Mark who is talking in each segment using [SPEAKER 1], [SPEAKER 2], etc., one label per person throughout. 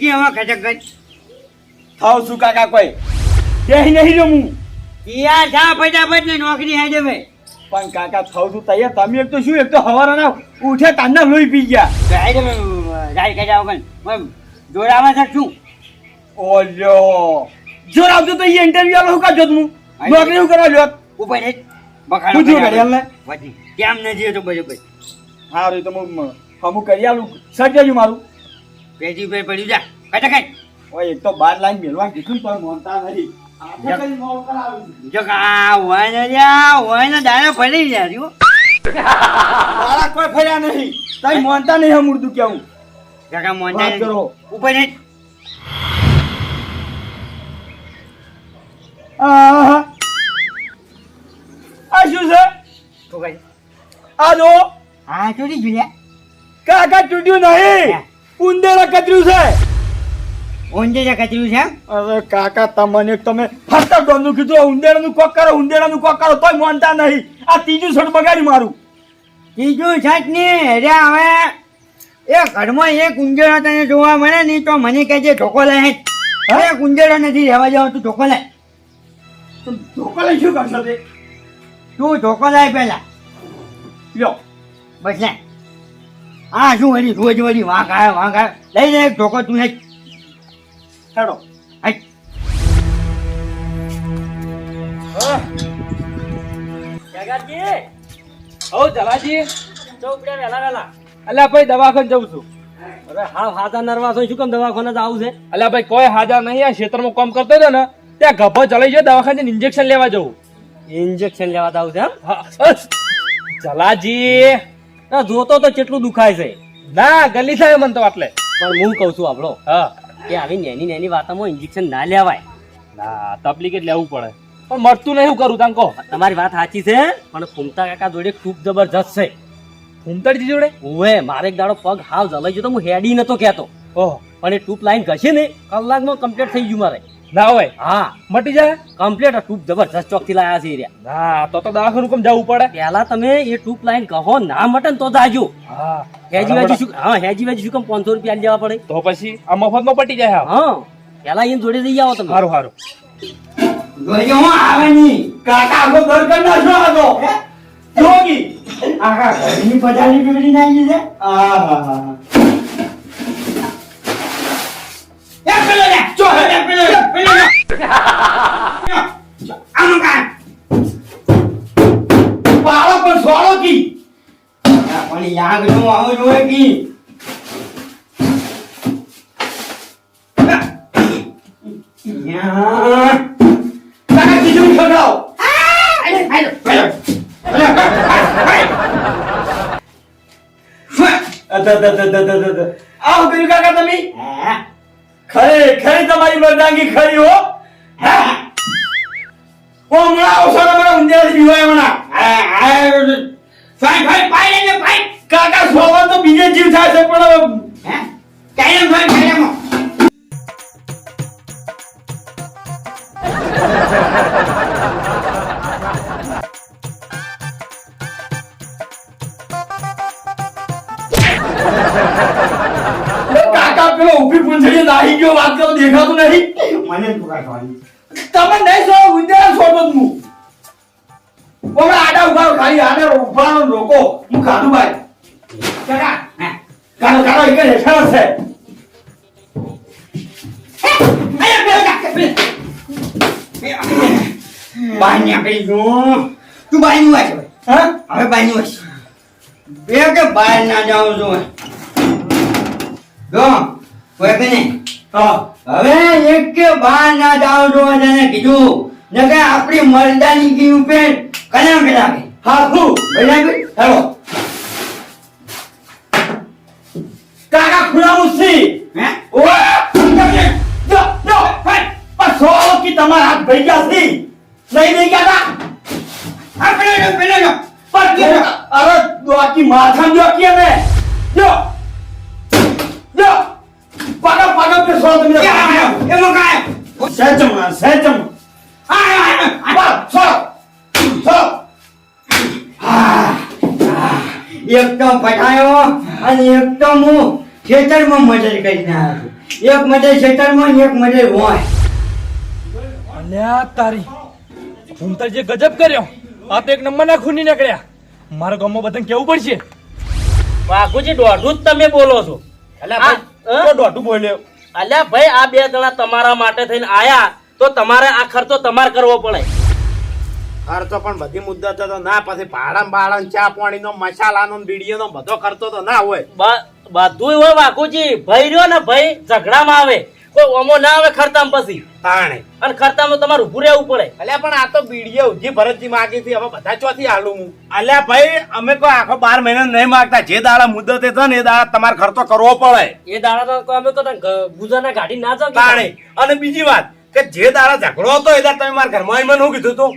[SPEAKER 1] ગઈ
[SPEAKER 2] થાવ છું કાકા કોઈ. તે નહીં રમું.
[SPEAKER 1] યા જા ફટાફટ ને નોકરી હાજે ભાઈ
[SPEAKER 2] પણ કાકા થાવ છું તૈયાર. તમે એક તો શું એક તો હવારના ઉઠે તાંડા લોહી પી ગયા.
[SPEAKER 1] હાજે રાઈ કાઢ્યા વગર જોડાવા શકશું
[SPEAKER 2] ઓલ્યો. જોર આવજો તો એ ઇન્ટરવ્યુ આલો હું નોકરી હું કરવા જોત?
[SPEAKER 1] ઉપર હેઠ બખાડો
[SPEAKER 2] પૂછ્યું ઘડિયાળ ને
[SPEAKER 1] પછી કેમ તો બધું ભાઈ
[SPEAKER 2] હારું તો હું કરી આલું. સર્જ્યું મારું.
[SPEAKER 1] પેજી ઉપર પડ્યું જા. ખટક
[SPEAKER 2] ઓય એક તો બાર લાઈન મેળવા કીધું પણ મોનતા નથી કઈ
[SPEAKER 1] આ પડી
[SPEAKER 2] કોઈ આ શું છે? આ જો.
[SPEAKER 1] હા ચોરી ગયું
[SPEAKER 2] કાકા તૂટ્યું નહીં. ઉંદેરા કચરું છે.
[SPEAKER 1] જે કચરું છે
[SPEAKER 2] અરે કાકા તમને તમે ફરતા ડોમનું કીધું ઉંદેડાનું કોક કરો ઉંદેરાનું કોક કરો તોય માનતા નહીં. આ ત્રીજું શર્ટ બગાડી મારું.
[SPEAKER 1] ત્રીજું છતની અરે હવે એ ઘરમાં એક ઉંજેરો તને જોવા મળે નહીં તો મને કહેજે ઢોકો લે હવે ઉંજેરો નથી રહેવા જવા તું ઢોકો લે
[SPEAKER 2] તો ધોકો લઈ શું કરશો તે?
[SPEAKER 1] તું ઢોકો લાય પેલા
[SPEAKER 2] લ્યો.
[SPEAKER 1] બસ લે. હા શું વળી રોજ વળી વાંક આવે વાંક આવે લઈ લે એક ઢોકો તું
[SPEAKER 2] હેડો.
[SPEAKER 1] હેઠ.
[SPEAKER 3] હો. જલાજી. અલ્યા ભાઈ દવાખાને જઉં છું.
[SPEAKER 4] અરે હા હાથા નરવા છો શું કેમ દવાખાને જ આવું છે?
[SPEAKER 3] અલ્યા ભાઈ કોઈ હાજર નહીં આ ક્ષેત્રમાં કામ કરતો હતો ને ત્યાં ગભો ચલાઈ જાય દવાખાને ઇન્જેક્શન લેવા જવું.
[SPEAKER 4] ઇન્જેક્શન લેવા જ આવું છે એમ?
[SPEAKER 3] હા, જલાજી.
[SPEAKER 4] ના, જોતો તો કેટલું દુખાય છે.
[SPEAKER 3] ના ગલી થાય મને તો આટલે.
[SPEAKER 4] પણ હું કહું છું આપણો
[SPEAKER 3] હા.
[SPEAKER 4] કે આવી નેની નેની વાતમાં ઇન્જેક્શન ના લેવાય.
[SPEAKER 3] ના તકલીફ એટલે લેવું પડે. પણ મળતું નહીં હું કરું તાંકો
[SPEAKER 4] તમારી વાત સાચી છે પણ ફૂમતા કાકા જોડે ખૂબ જબરજસ્ત છે.
[SPEAKER 3] ફૂમતરજી જોડે?
[SPEAKER 4] ઓવે મારે એક દાડો પગ હાવ જલાઈ ગયો તો હું હેડી નતો કહેતો.
[SPEAKER 3] ઓહ.
[SPEAKER 4] પણ એ ટૂપ લાઈન ઘસે ને કલાકમાં કમ્પ્લીટ થઈ ગયું મારે.
[SPEAKER 3] ના હોય.
[SPEAKER 4] હા.
[SPEAKER 3] મટી જાય?
[SPEAKER 4] કમ્પ્લીટ આ ટૂપ જબરજસ્ત ચોકથી લાયા છે એ રહ્યા
[SPEAKER 3] ના તો તો દવાખાનું કેમ જવું પડે?
[SPEAKER 4] પહેલા તમે એ ટૂપ લાઈન કહો ના મટે ને તો જાજો.
[SPEAKER 3] હા.
[SPEAKER 4] હેજી વેજી શું હા હેજી વેજી શું કેમ પાંચસો રૂપિયા લેવા પડે?
[SPEAKER 3] તો પછી આ મફતમાં પટી જાય હા
[SPEAKER 4] હા. પેલા એને જોડે જઈ આવો તમે.
[SPEAKER 3] હારું હારું.
[SPEAKER 1] ગયો હું આવે ની
[SPEAKER 2] કાકા આખો ઘર કરી નાખશો આ તો જોગી.
[SPEAKER 1] આખા ઘરની પચાસની પીપળી નાખી છે.
[SPEAKER 2] આહા.
[SPEAKER 1] એ પેલો લે.
[SPEAKER 2] પણ
[SPEAKER 1] યાગ નો આવો જોવે કી.
[SPEAKER 2] આવું કર્યું કાકા તમે ખરે, ખરી તમારી મરદાંગી ખરી હો. ઓ હમણાં આવશો ને મને ઊંધિયાથી બીવાય હમણાં
[SPEAKER 1] ફાઈ ફાઈ પાઈ ને ફાઈ
[SPEAKER 2] કાકા, સોવા તો બીજે જીવ થાય છે, પણ
[SPEAKER 1] કાયમ ફાઈ કાયમ
[SPEAKER 2] ગયો વાત કરો દેખાતું નહીં?
[SPEAKER 1] મને
[SPEAKER 2] તમે નહીં સો ઊંધિયા સોબત મુ હું આડા ઊભા ખાલી આને ઉભાનો રોકો. હું ખાધું ભાઈ.
[SPEAKER 1] કાકા કાનો
[SPEAKER 2] કાઢો એક હેઠળ છે
[SPEAKER 1] આયા પેલો કાકે પેલો બાઈ ને આપી દઉં તું બાઈ નું વાંચ
[SPEAKER 2] હા?
[SPEAKER 1] હવે બાઈ નું વાંચ. બે કે બહાર ના જાઉં છું જો કોઈ કે નહીં? હવે એક કે બહાર ના જાઉં છું તને કીધું. ને કે આપણી મરદાની કી ઉપર કલમ પેલા
[SPEAKER 2] હા હું
[SPEAKER 1] બરાબર
[SPEAKER 2] હેલો કાકા ખુલાવું સી
[SPEAKER 1] હે?
[SPEAKER 2] ઓ જો જો ફાઈ પણ સો કી તમારા હાથ ભઈ ગયા સી નહીં નહીં કાકા
[SPEAKER 1] આ પેલો
[SPEAKER 2] જો, અરે દોકી માથા જો. કે મે જો. જો. પાગા પાગા પે સો તમે
[SPEAKER 1] એ આયો, એમાં કાંઈ.
[SPEAKER 2] સહેજમ sétimo.
[SPEAKER 1] આયો, ai, ai,
[SPEAKER 2] ai. Para, só.
[SPEAKER 1] Só. એકદમ પટાયો અને એકદમ હું ખેતરમાં મદદ કરીને આવ્યો છું એક મદદ ખેતરમાં એક મદદ હોય
[SPEAKER 3] અલ્યા તારી ભૂમતાર જે ગજબ કર્યો આ તો એક નંબરના ખૂની નીકળ્યા મારા ગામમાં બધાને કેવું પડશે
[SPEAKER 4] બાકુજી દોઢું જ તમે બોલો છો
[SPEAKER 5] અલ્યા
[SPEAKER 4] આ,
[SPEAKER 5] ભાઈ
[SPEAKER 4] અ?
[SPEAKER 5] તો દોઢું બોલ્યો
[SPEAKER 4] અલ્યા ભાઈ આ બે જણા તમારા માટે થઈને આયા તો તમારે આ ખર્ચો તમારે કરવો પડે.
[SPEAKER 5] ખર્ચો પણ બધી મુદ્દત તો ના પછી ભાડા બાળા ચા પાણીનો મસાલાનો બીડીઓનો બધો ખર્ચો તો ના હોય.
[SPEAKER 4] બ- બધુંય હોય વાઘુજી. ભાઈ રહ્યો ને ભાઈ ઝઘડામાં આવે. કોઈ ઓમો ના આવે ખર્ચામાં પછી.
[SPEAKER 5] તાણે.
[SPEAKER 4] અને ખર્ચામાં તમારે ઊભું રહેવું પડે.
[SPEAKER 5] અલ્યા પણ આ તો બીડીઓ જે ભરતજી માગી હતી. હવે બધા ચોથી હાલું હું. અલ્યા ભાઈ અમે કોઈ આખો બાર મહિના નહીં માગતા. જે દાડા મુદ્દત છે ને એ દાડા તમારે ખર્ચો કરવો પડે.
[SPEAKER 4] એ દાડા તો અમે તો ગુજાના ગાડી ના જાવ
[SPEAKER 5] તાણે. અને બીજી વાત કે જે દાડા ઝઘડો હતો એ દાડા તમે મારા ઘરમાં મને શું કીધું તું?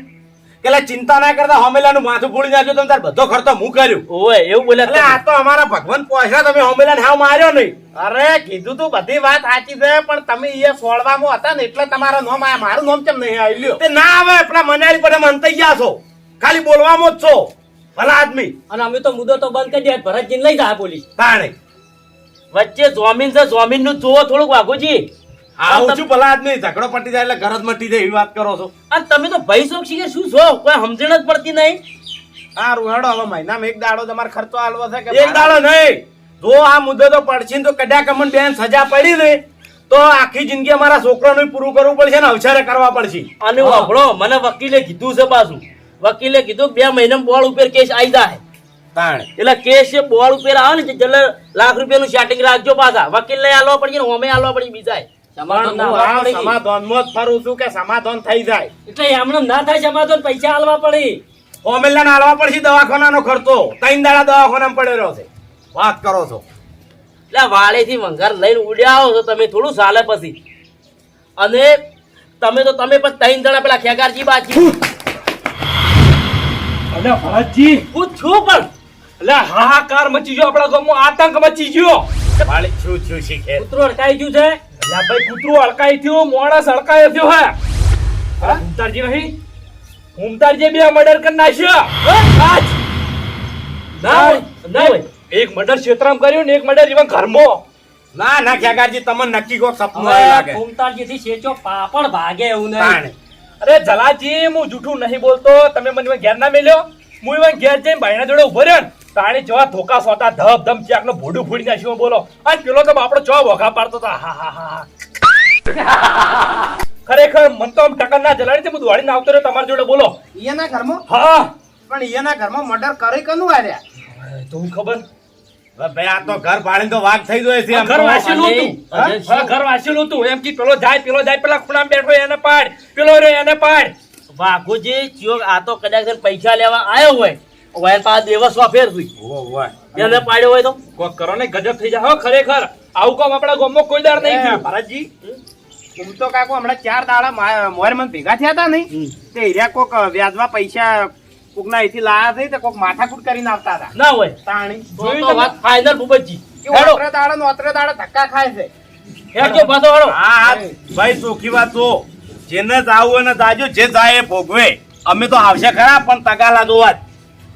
[SPEAKER 5] કે ચિંતા ના કરતા હોમેલાનું માથું ફૂડી નાખ્યું તમે તાર બધો ખર્ચો હું કર્યું.
[SPEAKER 4] ઓય એવું બોલ્યા
[SPEAKER 5] એટલે આ તો અમારા ભગવાન પહોંચ્યા તમે હોમેલાને હાવ માર્યો નહીં. અરે કીધું તું બધી વાત સાચી છે પણ તમે એ સોળવામાં હતા ને એટલે તમારો નોમ આયા મારું નોમ કેમ નહીં આવ્યું તે ના આવે આપણા મનાલી પર મંતાઈ ગયા છો. ખાલી બોલવામાં જ છો ભલા આદમી.
[SPEAKER 4] અને અમે તો મુદ્દો તો બંધ કરી દે ભરતજી લઈ જા પોલીસ.
[SPEAKER 5] કાણે
[SPEAKER 4] વચ્ચે જોમીન છે જોમીનનું જોવો થોડુંક વાઘુજી.
[SPEAKER 5] આવું છું ભલા આદમી ઝઘડો પટી જાય એટલે ઘર જ મટી જાય એવી વાત કરો છો.
[SPEAKER 4] અને તમે તો ભય શોખી કે શું છો? કોઈ સમજણ જ પડતી નહીં.
[SPEAKER 5] આ રૂહાડો હવે મહિનામાં એક દાડો તમારે ખર્ચો આલવો છે કે એક દાડો નહીં. જો આ મુદ્દો તો પડશે તો કદાચ અમને બેન સજા પડી ને તો આખી જિંદગી અમારા છોકરાનું પૂરું કરવું પડશે ને અવસરે કરવા પડશે.
[SPEAKER 4] અને વાપરો મને વકીલે કીધું છે પાછું. વકીલે કીધું બે મહિના બોળ ઉપર કેસ આવી જાય.
[SPEAKER 5] તાણ.
[SPEAKER 4] એટલે કેસ છે બોર્ડ ઉપર આવે ને એટલે લાખ રૂપિયાનું સેટિંગ રાખજો પાછા. વકીલ ને આલવા પડશે ને અમે આલવા પડશે બીજા
[SPEAKER 5] પણ હું જ ફરું છું કે સમાધાન થઈ જાય.
[SPEAKER 4] એટલે એમને ના થાય સમાધાન પૈસા હાલવા પડે.
[SPEAKER 5] હોમેલા ને પડશે દવાખાનાનો ખર્ચો. ત્રણ દાડા દવાખાનામાં પડેલો છે. વાત કરો છો.
[SPEAKER 4] એટલે વાળેથી વંગાર લઈને ઉડ્યા આવો છો તમે થોડું ચાલે પછી. અને તમે તો તમે પણ ત્રણ દડા પેલા ખેગારજી બાજી.
[SPEAKER 3] ભરતજી
[SPEAKER 4] હું છું પણ.
[SPEAKER 3] એટલે હાહાકાર મચી ગયો આપણા ગામમાં. આતંક મચી ગયો.
[SPEAKER 5] વાળી છું છું શીખે
[SPEAKER 4] કૂતરો અટકાઈ ગયું છે.
[SPEAKER 3] અલ્યા ભાઈ કૂતરું અડકાઈ થયું મોણસ અડકાઈ થયો હે. ઉમતારજી નહીં? ઉમતારજી બે મર્ડર કરી નાખ્યો. આજ
[SPEAKER 4] ના ના
[SPEAKER 3] એક મર્ડર ક્ષેત્રમાં કર્યું ને એક મર્ડર જીવન ઘરમાં.
[SPEAKER 5] ના ના ખ્યાગારજી તમને નક્કી કોક સપનું લાગે.
[SPEAKER 4] ઉમતારજી થી શેચો પાપડ ભાગે એવું નહીં.
[SPEAKER 3] અરે જલાજી હું જૂઠું નહીં બોલતો. તમે મને ઘેર ના મેલ્યો? હું even ઘેર જઈને ભાઈના જોડે ઊભો રહ્યો ને. તાણી જેવા ધોકા સોતા ધબ ધમ ચાકનો ભોડું ફોડી નાખ્યું બોલો. અને પેલો તો આપણો ચો વખા પાડતો હતો. હા હા હા ખરેખર મન તો આમ ટકર ના જલાડી તે હું દોડીને આવતો રહ્યો તમારી જોડે બોલો.
[SPEAKER 5] ઈયાના ઘરમાં?
[SPEAKER 3] હા.
[SPEAKER 5] પણ ઈયાના ઘરમાં મર્ડર કરે કનું આર્યા
[SPEAKER 3] તો ખબર?
[SPEAKER 5] ભાઈ આ તો ઘર ભાળીને તો વાઘ થઈ ગયો છે
[SPEAKER 3] ઘર. વાસેલું હતું.
[SPEAKER 4] હા?
[SPEAKER 3] હા, ઘર વાસેલું હતું. એમ કે પેલો જાય પેલો જાય પેલા ખૂણા બેઠો એને પાડ પેલો રે એને પાડ.
[SPEAKER 4] વાઘુજી ચિયો આ તો કદાચ પૈસા લેવા આવ્યો હોય. હોય પાસે દેવા સોફેર સુઈ
[SPEAKER 5] ઓહો, ઓહો.
[SPEAKER 4] એને પાડ્યો હોય તો?
[SPEAKER 3] કોક કરો ને ગજબ થઈ જાય હો ખરેખર. આવું કામ આપણા ગામમાં કોઈ દાડ નહીં
[SPEAKER 5] ભરતજી તું તો કાકુ હમણાં ચાર દાડા મોર મને ભેગા થયા હતા નહીં? તે હીરા કોક વ્યાજમાં પૈસા કોકના અહીંથી લાયા થઈ તે કોક માથાકૂટ કરીને આવતા હતા.
[SPEAKER 4] ના હોય.
[SPEAKER 5] તાણી.
[SPEAKER 4] વાત ફાઇનલ ભૂપતજી.
[SPEAKER 5] ઓતરે દાડા ને ઓતરે દાડે ધક્કા ખાય છે.
[SPEAKER 4] હેડજો પાછો હેડો.
[SPEAKER 5] હા હા. ભાઈ સુખી વાત. તો જેને જાવું એને જાજો જે જાય એ ભોગવે. અમે તો આવશે ખરા પણ તગાલા જોવા જ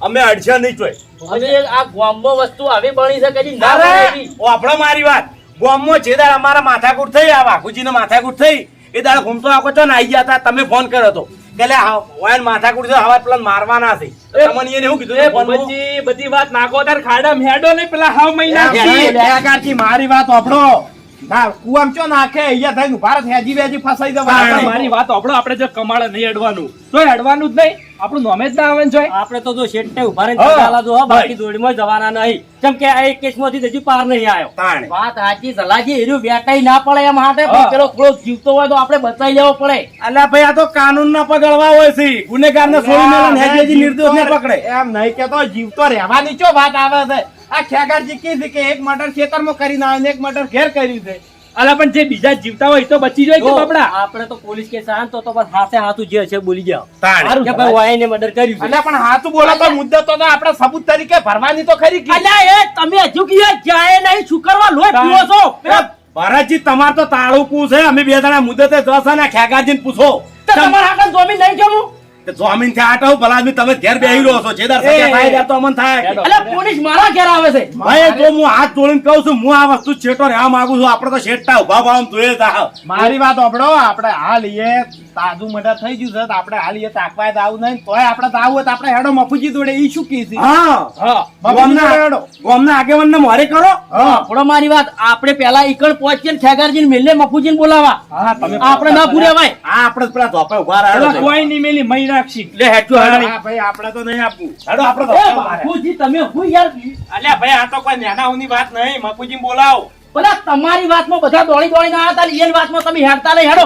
[SPEAKER 5] અમે અડશે નહીં જોઈ.
[SPEAKER 4] હવે આ ગામમાં વસ્તુ આવી બની છે કદી ના બને?
[SPEAKER 5] અરે
[SPEAKER 4] એવી.
[SPEAKER 5] આપણો મારી વાત. ગામમાં જે દાડ અમારા માથાકૂટ થઈ આ વાઘુજીને માથાકૂટ થઈ એ દાડ ઘૂમતો આખો છો ને આઈ ગયા હતા. તમે ફોન કર્યો હતો કે લે વાયન માથાકૂટ છે હવા પેલા મારવાના છે. તમને એને એવું કીધું
[SPEAKER 3] એ
[SPEAKER 5] હતું
[SPEAKER 3] બધી વાત નાખો તાર ખાડા મેડો ને પેલા હવ મહિના
[SPEAKER 5] મારી વાત આપણો ના કુવામ ચો નાખે અહીંયા થઈને ભારત હેજી વેજી ફસાઈ
[SPEAKER 3] આપણે મારી વાત આપણો આપણે જો કમાડે નહીં અડવાનું. તો અડવાનું જ નહીં. આપણું નોમે જ ના આવે ને
[SPEAKER 4] આપણે તો જો શેઠને ઊભા રહીને ચાલા જો બાકી. દોડીમાં જવાના નહીં. કેમ કે આ એક કેસમાંથી હજુ પાર નહીં આવ્યો. વાત સાચી સલાજી એર્યું વેટાઈ ના પડે એમ હાથે. પેલો થોડો જીવતો હોય તો આપણે બચાવી લેવો પડે.
[SPEAKER 5] અલ્યા ભાઈ આ તો કાનૂન ના પકડવા હોય છે. ગુનેગાર ને છોડી મેલે ને હેજી નિર્દોષ ને પકડે. એમ નહીં કેતો જીવતો રહેવાની ચો વાત આવે છે. આ ખેગારજી કી છે કે એક મર્ડર ખેતરમાં કરીને આવે ને એક મર્ડર ઘેર કર્યું છે.
[SPEAKER 3] અલા પણ જે બીજા જીવતા હોય તો બચી જાય કે બાપડા?
[SPEAKER 4] આપણે તો પોલીસ કેસ આન તો તો બસ હાથે હાથું જે છે બોલી જાવ
[SPEAKER 5] તાણે.
[SPEAKER 4] કે ભાઈ વાયને મર્ડર કર્યું છે.
[SPEAKER 5] અલ્યા પણ હાથું બોલો તો મુદ્દો તો આપણે સબૂત તરીકે ભરવાની તો ખરી કે?
[SPEAKER 4] અલા એ તમે હજુ કે જાય નહીં શું કરવા? લોહી પીવો છો?
[SPEAKER 5] ભરતજી તમાર તો તાળુકું છે અમે બે જણા મુદ્દતે જશે ને ખેગારજીને પૂછો.
[SPEAKER 4] તો તમારા હાથે જમીન નહીં જવું
[SPEAKER 5] તે જોમીનથી આટો ભલા આદમી તમે ઘેર બેહી રહ્યો છો. જેદાર દર થાય તો અમન થાય.
[SPEAKER 4] એટલે પોલીસ મારા ઘેર આવે છે.
[SPEAKER 5] ભાઈ જો હું હાથ જોડીને કહું છું હું આ વસ્તુ છેટો રહેવા માંગુ છું. આપણે તો શેઠતા ઊભા ભાવ જોઈએ તા
[SPEAKER 6] મારી વાત સાંભળો આપણે હાલ ઈએ તાજું મટા થઈ ગયું છે તો આપણે હાલ એ તાકવા તો આવું નહીં. તોય આપણે તો આવું તો આપણે હેડો મફુજી જોડે. ઈ શું કીધી
[SPEAKER 5] હા.
[SPEAKER 6] હા.
[SPEAKER 5] ગોમના
[SPEAKER 6] હેડો.
[SPEAKER 5] ગોમના આગેવાનને મોરે કરો.
[SPEAKER 4] આપણો મારી વાત આપણે પેલા ઈકળ પહોંચીએ ને ખેગારજીને મેલે મફુજીને બોલાવા.
[SPEAKER 6] હા તમે
[SPEAKER 4] આપણે ના પૂરે
[SPEAKER 5] ભાઈ. હા આપણે પેલા ધોપે ઊભા
[SPEAKER 6] પેલા કોઈ નહીં મેલી મઈ રાખશી.
[SPEAKER 5] લે હેડો
[SPEAKER 6] હા ભાઈ આપણે તો નહીં આપવું.
[SPEAKER 5] હેડો આપણે તો.
[SPEAKER 4] બાપુજી તમે હું યાર
[SPEAKER 6] અલ્યા ભાઈ આ તો કોઈ નાના ઉની વાત નહીં. મફુજી બોલાવો.
[SPEAKER 4] બધા તમારી વાતમાં બધા દોડી દોડીને આવતા ને એની વાતમાં તમે હેડતા નહીં હેડો.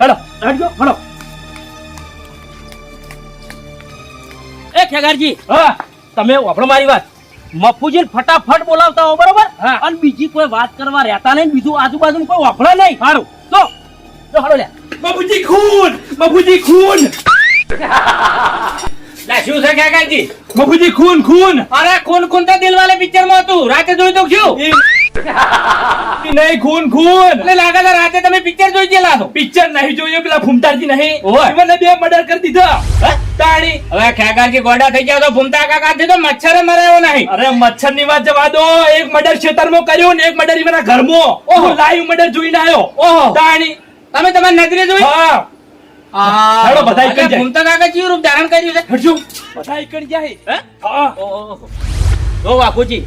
[SPEAKER 4] હેડો હેડજો હેડો એ ખેગારજી
[SPEAKER 6] હા.
[SPEAKER 4] તમે ઓભળો મારી વાત. મફુજી ફટાફટ બોલાવતા હો બરોબર? અને બીજી કોઈ વાત કરવા રહેતા નહીં બીજું આજુબાજુ કોઈ વાપરો નહીં.
[SPEAKER 6] સારું.
[SPEAKER 4] તો તો હડો લે.
[SPEAKER 6] બાબુજી ખૂન બાબુજી ખૂન. શું છે કાકાજી બાબુજી ખૂન ખૂન.
[SPEAKER 7] અરે ખૂન ખૂન તો દિલવાલે પિક્ચરમાં હતું. રાતે જોઈ તો શું?
[SPEAKER 6] નહીં ખૂન ખૂન.
[SPEAKER 7] એટલે લાગે છે રાતે તમે પિક્ચર જોઈ ગયેલા છો?
[SPEAKER 6] પિક્ચર નહીં જોયું પેલા ફૂમતાજી નહીં. મને બે મર્ડર કરી દીધો. તાણી
[SPEAKER 7] હવે ખેગારજી ગોડા થઈ ગયા તો ફૂમતા કાકા થી તો મચ્છર મરાયો નહીં.
[SPEAKER 6] અરે મચ્છરની વાત જવા દો. એક મર્ડર ખેતરમાં કર્યું ને એક મર્ડર ઈવના ઘરમાં.
[SPEAKER 7] ઓહો.
[SPEAKER 6] લાઈવ મર્ડર જોઈને આવ્યો.
[SPEAKER 7] ઓહો.
[SPEAKER 6] તાણી
[SPEAKER 7] તમે તમારી નજરે જોઈ?
[SPEAKER 6] હા. હેડો, બધા એક જ
[SPEAKER 7] એટલે
[SPEAKER 6] જાય.
[SPEAKER 7] ભૂમતા કાકા કેવું રૂપ ધારણ કર્યું છે?
[SPEAKER 6] હરજુ બધા એકડ જાય.
[SPEAKER 7] હે?
[SPEAKER 6] હા?
[SPEAKER 4] જો બાપુજી.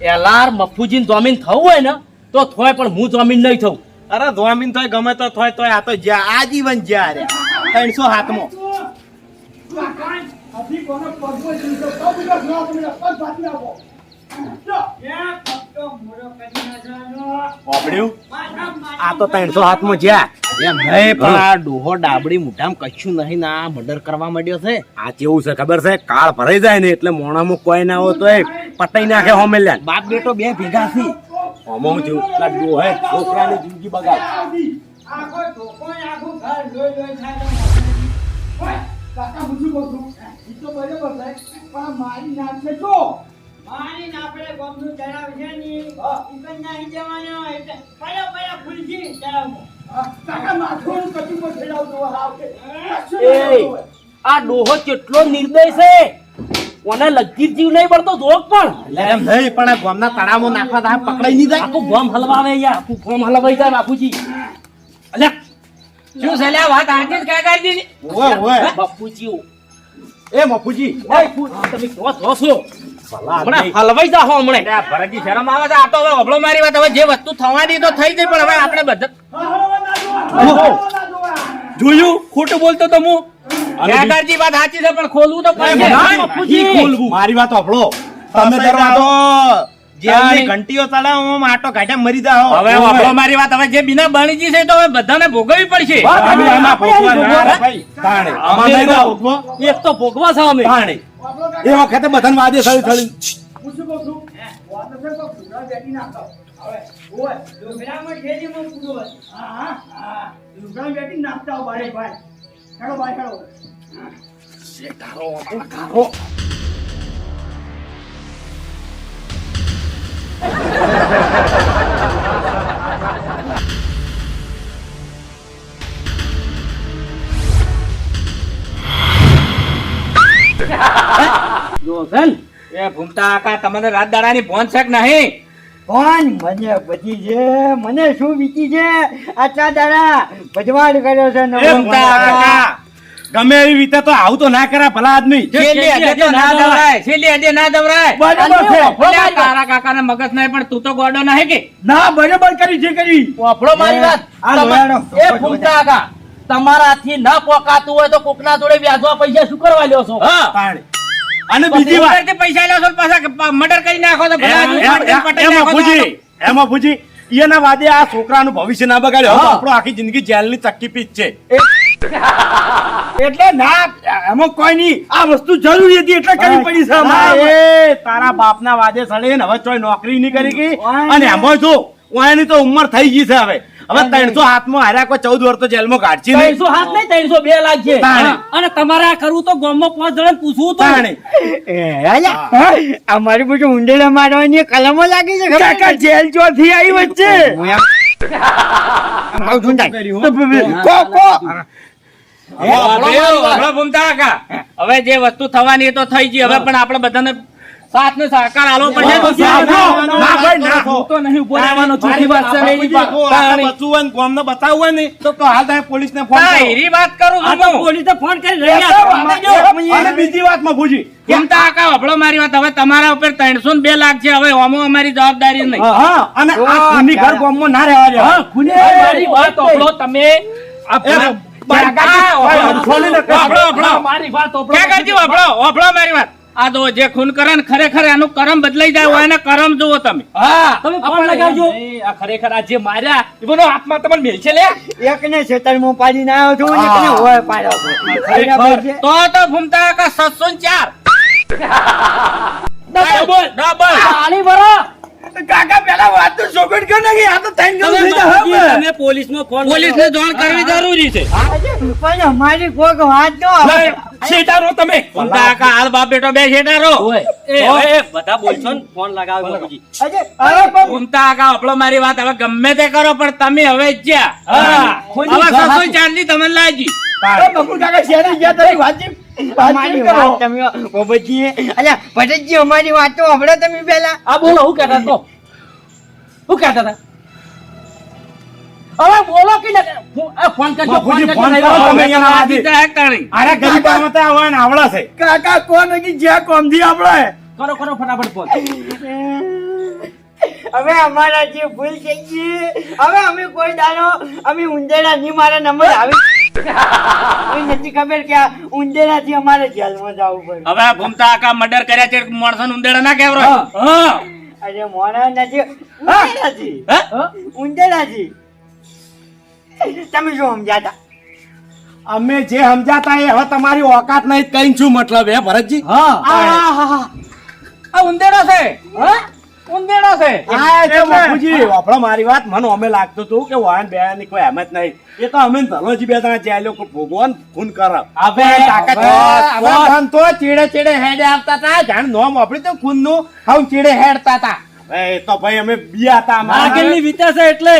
[SPEAKER 4] એલાર મફુજીન જમીન થવું હોય ને તો થોય પણ હું જમીન નહીં થવું
[SPEAKER 6] અરે જોમીન થાય ગમે તો થોય તોય આ તો જ્યાં આજીવન જ્યાં રે. ત્રણસો હાથમાં.
[SPEAKER 5] વાપર્યું?
[SPEAKER 6] આ તો ત્રણસો હાથમાં જ્યાં એમ નહીં પણ આ ડોહો ડાબડી મુઠામાં કશું નહીં ના મર્ડર કરવા માંડ્યો છે.
[SPEAKER 5] આ કેવું છે ખબર છે? કાળ ભરાઈ જાય ને એટલે મોણામાં કોઈ ના હોય તો પટાઈ નાખે હોમેલ્યા
[SPEAKER 6] બાપ બેટો બે ભેગા છે.
[SPEAKER 5] હોમો થયું પેલા ડોહે છોકરાની જિંદગી બગાડ.
[SPEAKER 1] આખો ધોકો ને પણ ને આપણે ગોમનું ચડાવ છે ની. પણ નાહી જવાનો. એટલે પડ્યા પડ્યા ફૂલજી. કાકા માથું ચડાવતો હોય.
[SPEAKER 4] આ ડોહો કેટલો નિર્દય છે કોને લગીર જીવ નહીં પડતો જોક પણ
[SPEAKER 6] એમ નહીં પણ આ ગામના તળાવમાં નાખવા તો પકડાઈ નહીં જાય
[SPEAKER 4] આખું ગોમ હલવાવે યાર આખું ગોમ હલવાઈ જાય બાપુજી અલ્યા
[SPEAKER 7] શું છે લે વાત આજે જ ખેગારજી
[SPEAKER 6] ઓય ઓય
[SPEAKER 4] બાપુજી
[SPEAKER 6] એ મફુજી
[SPEAKER 4] તમે કહો છો હલવાઈ જાહો હમણાં.
[SPEAKER 7] ભરતજી શરમ આવે છે? આ તો હવે ઓબળો મારી વાત. હવે જે વસ્તુ થવાની તો થઈ ગઈ પણ હવે આપણે બધા.
[SPEAKER 6] જોયું? ખોટું બોલતો તો હું.
[SPEAKER 7] ખેગારજી વાત સાચી છે પણ ખોલવું તો.
[SPEAKER 6] ખોલવું.
[SPEAKER 5] મારી વાત ઓબળો
[SPEAKER 6] તમે દરવાજો ઘંટીઓ કાઢ્યા મરી જાઓ.
[SPEAKER 7] હવે મારી વાત. હવે જે બિના બણીજી છે તો હવે બધાને ભોગવવી પડશે.
[SPEAKER 4] એક તો ભોગવા છે અમે.
[SPEAKER 5] તાણે. એ વખતે બધાને વાદે થયું થયું
[SPEAKER 1] હું શું કહું છું? વાત છે તો ભૂંગળા બેઠી નાખો. હવે, ઓય, પૂરો હોય. હા, હા, હા. ડુંગરામાં બેઠી નાખતા બારે ભાઈ. હેડો ભાઈ, હેડો.
[SPEAKER 4] જો છે ને,
[SPEAKER 7] એ ભૂમતા આકા તમને રાત દાડાની ભોન છે કે નહીં?
[SPEAKER 1] કોણ મને બધી છે. મને શું વીતી છે? આટલા દાડા ભજવાડ કર્યો છે
[SPEAKER 5] મોટા કાકા. ગમે એવી રીતે તો આવું તો ના કરા ભલા આદમી.
[SPEAKER 7] છેલ્લી તો ના દવરાય છેલ્લી હદે ના દવરાય
[SPEAKER 1] બરાબર છે.
[SPEAKER 7] તારા કાકાના મગજ નહીં પણ તું તો ગોડો નહીં કે?
[SPEAKER 1] ના બરાબર કરી છે કરી.
[SPEAKER 4] વાપરો મારી વાત. એ ફૂમતા કાકા. તમારાથી ન પોકાતું હોય તો કોકના જોડે વ્યાજવા પૈસા શું કરવા લ્યો છો?
[SPEAKER 5] અને બીજી વાત.
[SPEAKER 7] પૈસા લ્યો છો પાછા મર્ડર કરી નાખો તો ભલા
[SPEAKER 5] એમ- ભૂજી એના વાદે આ છોકરાનું ભવિષ્ય ના બગાડ્યો. આપણો આખી જિંદગી જેલની ચક્કી પીચ છે
[SPEAKER 1] એટલે ના એમાં કોઈ નહીં. આ વસ્તુ જરૂરી હતી એટલે કરવી પડી છે
[SPEAKER 5] એ તારા બાપના વાદે સડે ને હવે ચોય નોકરી નહીં કરી ગઈ. અને એમાં જો ઓની તો ઉંમર થઈ ગઈ છે હવે. હવે ત્રણસો હાથમાં હાર્યા કોઈ ચૌદ વર્ષ તો જેલમાં કાઢશે
[SPEAKER 4] ત્રણસો હાથ નહીં ત્રણસો બે લાખ છે અને તમારે આ કરવું તો ગામમાં પાંચ જણા પૂછવું તો.
[SPEAKER 1] અમારી બધું ઊંડેલા મારવાની કલમો લાગી છે કાકા જેલ ચોથી આવી વચ્ચે.
[SPEAKER 7] હવે જે વસ્તુ થવાની એ તો થઈ ગઈ. હવે પણ આપણે બધાને સાથ ને સહકાર આલો પડશે ના, ભાઈ. હું તો નહીં ઊભો રહેવાનો ચોથી વાત છે નહીં.
[SPEAKER 6] જો આપણે ને ગામને બતાવવું તો તો હાલ તમે પોલીસને ફોન
[SPEAKER 7] ના,
[SPEAKER 6] કરો.
[SPEAKER 7] એરી વાત કરું છું હું.
[SPEAKER 6] અને બીજી વાત
[SPEAKER 7] કાકા, હભળો મારી વાત? હવે તમારા ઉપર ત્રણસો બે લાખ છે. હવે ઓમો અમારી જવાબદારી નહીં.
[SPEAKER 6] અને આ ખૂની ઘર ગામમાં ના રહેવા દેવા.
[SPEAKER 7] મારી વાત હોભળો તમે.
[SPEAKER 3] મારી વાત.
[SPEAKER 7] આ તો જે ખૂન કરે ને ખરેખર એનું કરમ બદલાઈ જાય હોય ને કરમ જુઓ તમે.
[SPEAKER 3] હા.
[SPEAKER 7] તમે ફોન લગાવજો.
[SPEAKER 3] આ ખરેખર આ જે માર્યા એ બધો હાથમાં તમને મેલ છે લે?
[SPEAKER 1] એકને પાડી ના આવ્યો છું ને એકને હોય પાડ્યો?
[SPEAKER 7] તો તો સત્સો ને ચાર. ડબલ. ડબલ.
[SPEAKER 3] આલી ભરો
[SPEAKER 1] કાકા પેલા વાત તો ચોખવટ કર નાખી. આ તો ત્રણ ગણું થઈ તમે પોલીસ
[SPEAKER 3] તમે ફોન
[SPEAKER 7] પોલીસ ને જાણ કરવી જરૂરી છે.
[SPEAKER 1] પણ અમારી કોક વાત તો
[SPEAKER 3] છેટારો તમે.
[SPEAKER 7] કાકા હાલ બાપ બેટો બે છેટારો
[SPEAKER 3] એ બધા બોલશો ને ફોન લગાવો બાપુજી.
[SPEAKER 1] આજે પણ
[SPEAKER 7] ભૂમતા કાકા આપણો મારી વાત હવે ગમે તે કરો પણ તમે હવે જ્યાં.
[SPEAKER 3] હા.
[SPEAKER 7] હવે સસોઈ ચાર તમને લાગી.
[SPEAKER 1] બકુલ કાકા શેરી ગયા તારી વાતચીત તમે અલ્યા અમારી વાત તો હમણાં તમે પેલા.
[SPEAKER 3] આ બોલો હું કહેતા તો? શું કહેતા હતા? હવે બોલો કે ના ફો- ફોન કરજો ફોન
[SPEAKER 6] ફોન કરો તમે અહીંયા ના
[SPEAKER 7] આજી.
[SPEAKER 6] આજી.
[SPEAKER 7] તો એક તાણી.
[SPEAKER 6] અરે ગરીબામાં તો આવવા આવડા છે.
[SPEAKER 1] કાકા કોણ હતી જ્યાં કોમથી આપણે
[SPEAKER 3] કરો કરો ફટાફટ ફોન.
[SPEAKER 1] હવે અમારા જે ભૂલ થઈ ગઈ હવે અમે કોઈ દાડો અમે ઉંદેડા ની મારા નંબર આવી નથી ખબર કે ઉંદેડા થી અમારે જેલમાં જવું પડે.
[SPEAKER 7] હવે આ ભૂમતા આકા મર્ડર કર્યા છે માણસો ઉંદેડા ના કેવરો
[SPEAKER 3] હા
[SPEAKER 1] અરે મોણા નથી. ઉંદેડાથી.
[SPEAKER 3] હા?
[SPEAKER 1] ઉંદેડાથી. તમે શું સમજાતા?
[SPEAKER 6] અમે જે સમજાતા એ હવે તમારી ઓકાત નહીં કઈ શું મતલબ હે ભરતજી?
[SPEAKER 3] હા.
[SPEAKER 7] આ ઉંદેડો છે. ઉંદેડો છે.
[SPEAKER 6] હા તો બાપુજી વાપરો મારી વાત મને અમે લાગતું હતું કે વાહન બે ની કોઈ એમ નહીં. એ તો અમે ધલોજી બે ત્રણ ચાલ્યો કે ભગવાન ખૂન કર.
[SPEAKER 3] હવે
[SPEAKER 6] તાકાત છે. અમે ધન તો ચીડે ચીડે હેડે આવતા હતા. જાણ નોમ આપડે તો ખૂનનું હાવ ચીડે હેડતા હતા. એ તો ભાઈ અમે બીયા હતા અમારા.
[SPEAKER 3] આગળની વિચાર એટલે.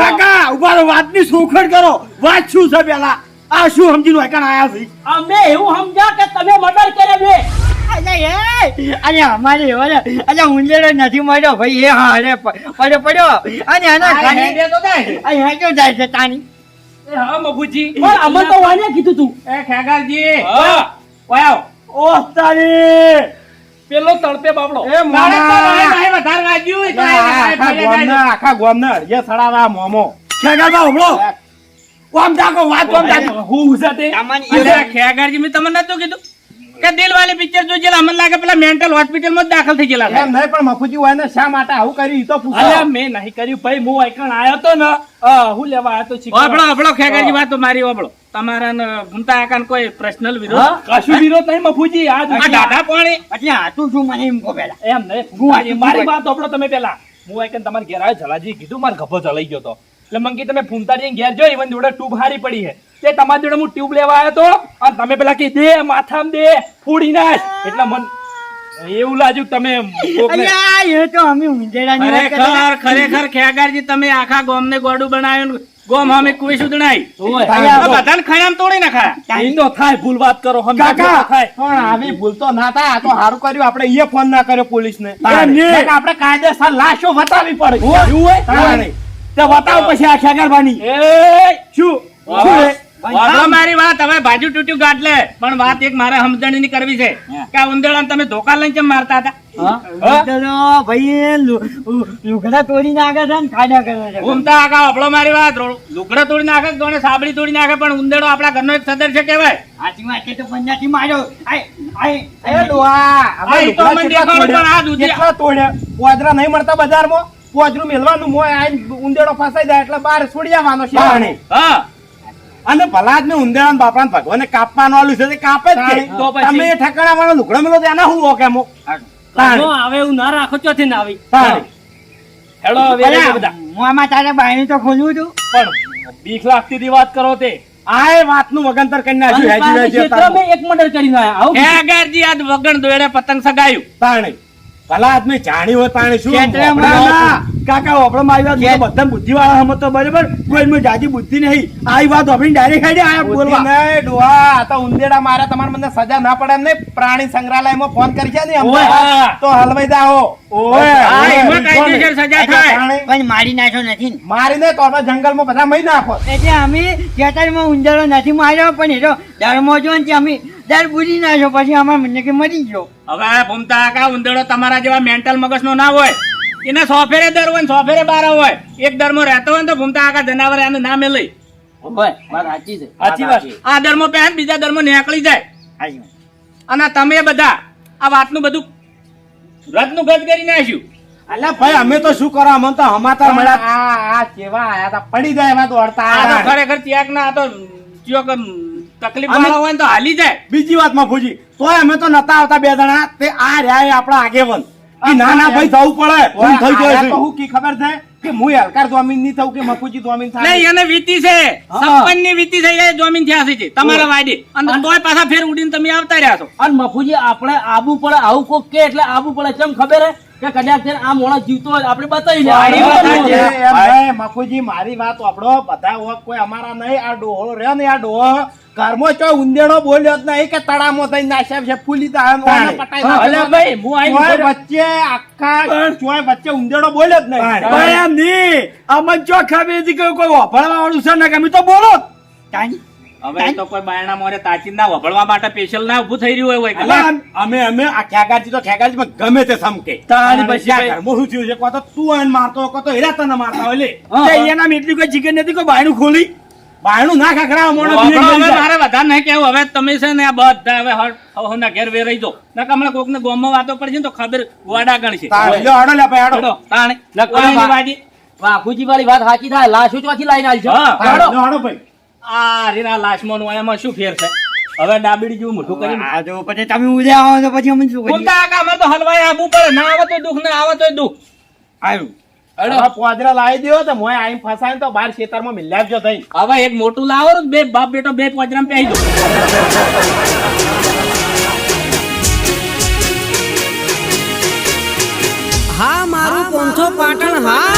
[SPEAKER 1] કાકા ઊભા વાતની સોખડ કરો. વાત શું છે પેલા? આ શું સમજી આયા છે?
[SPEAKER 3] અમે એવું સમજ્યા કે તમે મર્ડર કર્યા બે.
[SPEAKER 1] અરે અમારે અરે અલ્યા ઉંદેડો નથી મળ્યો ભાઈ એ હા અરે પડ્યો પડ્યો અને આના ખાલી. અહીંયા ક્યાં જાય છે તાની
[SPEAKER 7] હા મફુજી
[SPEAKER 3] પણ અમે તો વાને કીધું તું
[SPEAKER 7] એ ખેગારજી આવો.
[SPEAKER 6] ઓહ તારી
[SPEAKER 3] પેલો તળપે બાપડો
[SPEAKER 6] એ આખા ગોમના અડિયા સડાવા મોમો
[SPEAKER 1] ખેગાબા ઉભરો આમ ડાકો વાત કોમ ડાકો
[SPEAKER 3] હું ઉસાતે
[SPEAKER 7] તમને ખેગારજી મેં તમને નતું કીધું કે દિલવાલે પિક્ચર જોઈ ગયેલા? અમને લાગે પેલા મેન્ટલ હોસ્પિટલમાં જ દાખલ થઈ ગયેલા
[SPEAKER 6] એમ નહીં પણ મફુજી હોય ને શા માટે આવું કર્યું? ઈ તો પૂછો.
[SPEAKER 3] અલ્યા મેં નહીં કર્યું ભાઈ હું આઈકણ આયો તો ને હું લેવા આયો તો.
[SPEAKER 7] ઓબળો ઓબળો ખેગારજી વાત મારી ઓબળો તમારા ને ભૂમતા આકાન કોઈ પર્સનલ વિરોધ?
[SPEAKER 3] કશું વિરોધ નહીં મફુજી આ
[SPEAKER 7] આ દાદા પાણી
[SPEAKER 1] એટલે હાથું શું મને એમ કહો પેલા
[SPEAKER 3] એમ નહીં મારી- મારી વાત સાંભળો તમે પેલા હું આઈકણ તમારા ઘેર આવ્યો જલાજી કીધું મારો ગભો ચલાઈ ગયો તો. એટલે મંકી તમે ફૂમતાજી ઘેર જો ઇવન જોડે ટૂબ હારી પડી છે. તે તમારી જોડે હું ટ્યુબ લેવા આવ્યો તો? અને તમે પેલા કી દે માથામાં દે ફૂડી નાખ. એટલે મન એવું લાગ્યું તમે
[SPEAKER 1] એ તો અમે ઊંધેડાની
[SPEAKER 7] ખરેખર ખરેખર ખેગારજી તમે આખા ગોમને ગોડું બનાવ્યું ગોમ અમે કોઈ સુધણાઈ બધાને ખણામ તોડી નાખા
[SPEAKER 3] નો થાય ભૂલ વાત કરો
[SPEAKER 6] કાકા
[SPEAKER 3] થાય.
[SPEAKER 6] પણ આવી ભૂલ તો ના થાય આ તો સારું કર્યું આપણે એ ફોન ના કર્યો પોલીસ ને. આપણે કાયદેસર લાશો વતાવી પડે.
[SPEAKER 3] એવું હોય?
[SPEAKER 6] તાણી.
[SPEAKER 1] તે બતાવો પછી આ ખેગારબાની.
[SPEAKER 3] એ
[SPEAKER 1] શું?
[SPEAKER 7] વાંધો મારી વાત હવે બાજુ તૂટ્યું ગાંઠ પણ વાત એક મારે સમજણની કરવી છે કે આ ઉંદેડાને તમે ધોકા લઈને કેમ મારતા હતા?
[SPEAKER 1] ભાઈ લુ- લુ- લુગડા તોડી નાખે છે ને ખાડા કરે છે.
[SPEAKER 7] ઘૂમતા આખા અબળો મારી વાત લુગડા તોડી નાખે કે સાબડી તોડી નાખે પણ ઉંદેડો આપણા ઘરનો એક
[SPEAKER 1] સદર વાત છે તો પંજાબી માર્યો. આય આય
[SPEAKER 6] ડોહા,
[SPEAKER 7] આ ઈ તો
[SPEAKER 6] લુગડા
[SPEAKER 7] મને
[SPEAKER 6] કેટલા
[SPEAKER 7] દેખાડો પણ આ
[SPEAKER 6] તોડ્યા? કેટલા નહીં મળતા બજારમાં? પોદરું મેલવાનું મોય આઈને ઉંદેડો ફસાઈ જાય એટલે બાર છોડી આવવાનો છે.
[SPEAKER 7] હા.
[SPEAKER 6] અને ભલા જ ને ઉંદેડાને બાપરાને ભગવાને કાપવાનું આલું છે કાપે જ? તમે એ ઠેકાણા વાળા લુગડા મેલો તો એના હું. ઓકે મો
[SPEAKER 3] આવે એવું ના રાખો ચોથી ના આવી. હેલો
[SPEAKER 1] મોંમાં તારે બાયણી તો ખોલવું છું.
[SPEAKER 3] પણ બીક લાગતી હતી વાત કરો તે.
[SPEAKER 6] આ વાતનું વગંતર કરી નાખ્યું હેજી હેજી
[SPEAKER 3] એક મર્ડર કરી નાખ્યા આવું
[SPEAKER 7] ખેગારજી આજ વગણ દોડે પતંગ સગાયું.
[SPEAKER 6] તાણી. ભલા આદમી માં હોય તાણે શું?
[SPEAKER 2] ક્ષેત્રે
[SPEAKER 6] આપણે
[SPEAKER 2] ના, કાકા આપણે મારી વાત
[SPEAKER 6] ક્ષેત્ર-
[SPEAKER 2] બધા બુદ્ધિવાળા સમજતો બરાબર. કોઈ મેં જાજી બુદ્ધિ નહીં. આ વાત આપણે ડાયરેક્ટ આઈ આયા બોલવા.
[SPEAKER 6] નહીં, ડોહા, આ તો ઉંદેડા મારે તમારે મને સજા ના પડે એમ પ્રાણી સંગ્રહાલયમાં ફોન કરી છે ને. તો હલવાઈ જાઓ. પ્રાણી
[SPEAKER 1] મારી નાખ્યો નથી ને.
[SPEAKER 6] મારીને તો જંગલ જંગલમાં બધા મહી નાખો.
[SPEAKER 1] એટલે અમે ખેતરમાં ઉંદરો નથી માર્યો પણ એ તો ડરમો જો ને અમે દર બુરી નાખ્યો પછી અમારા મને કે મરી ગયો
[SPEAKER 7] હવે ભૂમતા આકા ઉંદરડો તમારા જેવા મેન્ટલ મગજનો ના હોય. એને સોફેરે દર હોય ને સોફેરે બાર હોય. એક દરમાં રહેતો હોય ને તો ભૂમતા આકા જનાવર આને નામે લઈ.
[SPEAKER 4] ભાઈ વાત સાચી છે.
[SPEAKER 7] સાચી વાત આ દરમાં પહેન બીજા દરમાં નીકળી જાય. અને તમે બધા આ વાતનું બધું રથનું ગત કરી નાખ્યું.
[SPEAKER 6] અલ્યા ભાઈ અમે તો શું કરો અમે તો હમાતા મળ્યા. આ આ કેવા આયા તા? પડી જાય એમાં
[SPEAKER 7] તો
[SPEAKER 6] આયા.
[SPEAKER 7] ખરેખર ત્યાગ ના આ તો ચિયોક તકલીફ
[SPEAKER 6] અમે-
[SPEAKER 7] હોય તો હાલી જાય.
[SPEAKER 6] બીજી વાતમાં ફૂજી તોય અમે તો નતા આવતા બે જણા. તે આ રહ્યા આપણા આગેવન. ના ના ભાઈ થવું પડે. હું થઈ છું હું કી ખબર છે કે હું હલકાર જોમીનની થવું કે મફુજી જોમીન થાય?
[SPEAKER 7] નહીં એને વીતી છે. સંપન્નની વીતી છે એ જોમીન થયા છે તમારા વાડી. અને તોય પાછા ફેર ઉડીને તમે આવતા રહ્યા છો.
[SPEAKER 4] અને મફુજી આપણે આબુ પડે આવું કોક કે એટલે આબુ પડે કેમ ખબર હે? કે કદાચ આ મોણસ જીવતો હોય આપણે બતાવી
[SPEAKER 7] વાળી વાત
[SPEAKER 4] લે
[SPEAKER 7] સાચી.
[SPEAKER 6] એ એમ નહીં, મફુજી મારી વાત વાપરો. બધા ઓક કોઈ અમારા નહીં. આ ડોહો રહ્યો ને આ ડોહો ઘરમાં ચો ઉંદેડો બોલ્યો જ નહીં કે તળામાં થઈને નાશ્યા છે ફૂલી
[SPEAKER 7] ભાઈ, હું
[SPEAKER 6] વચ્ચે આખા ચોય વચ્ચે ઉંદેડો બોલ્યો જ નહીં.
[SPEAKER 2] અમને ચો ખાવી કોઈ વાપરવા વાળું છે ને કે અમે તો બોલો જ.
[SPEAKER 7] હવે તો કોઈ બાયણા મોરે તાચીન ના વભળવા માટે સ્પેશિયલ ના ઉભું થઈ રહ્યું હોય
[SPEAKER 6] અલા, અમે અમે આ ખેગારજી તો ખેગારજી ગમે તે સમકે.
[SPEAKER 2] તાળી પછી
[SPEAKER 6] ક્યાં શું થયું છે? કો તો તું આને મારતો કો તો હેરા તને મારતા હોય લે.
[SPEAKER 2] તે એના એટલી કોઈ ચિકન નથી કોઈ બાયણું ખોલી?
[SPEAKER 6] બાયણું ના ખખડાવ મોણો
[SPEAKER 7] હવે
[SPEAKER 6] બીજે લઈ જાય.
[SPEAKER 7] મારે વધારે નહીં કેવું હવે તમે છે ને આ બધા હવે હર- ના ઘેર વેરાઈ દો નકર હમણાં કોકને ગોમ વાતો પડશે ને તો ખબર ગોડા ગણ
[SPEAKER 6] છે લ્યો, લે ભાઈ, હાડો.
[SPEAKER 7] હેડો, તાણે.
[SPEAKER 4] વાઘુજી વાળી વાત સાચી થાય લાશો ચોથી લાઈન
[SPEAKER 6] હાડો ભાઈ.
[SPEAKER 7] આ રીના લાશમાં નું એમાં શું ફેર છે? હવે ડાબીડી જેવું મોટું કરી
[SPEAKER 1] આ જો પછી તમે ઉદ્યા આવો તો પછી અમે શું કરીએ?
[SPEAKER 7] કાકા અમે તો હલવાઈ આબુ પડે ના આવે તો દુખ ના આવે તો દુખ.
[SPEAKER 2] આવ્યું
[SPEAKER 6] અરે પોદરા લાવી દયો તો મોય આઈ ફસાય તો બાર ખેતરમાં મિલ્યા જો થઈ
[SPEAKER 7] હવે એક મોટું લાવો બે બાપ બેટો બે પોદરામાં પહેરી દો. હા મારું પોંથો પાટણ હા.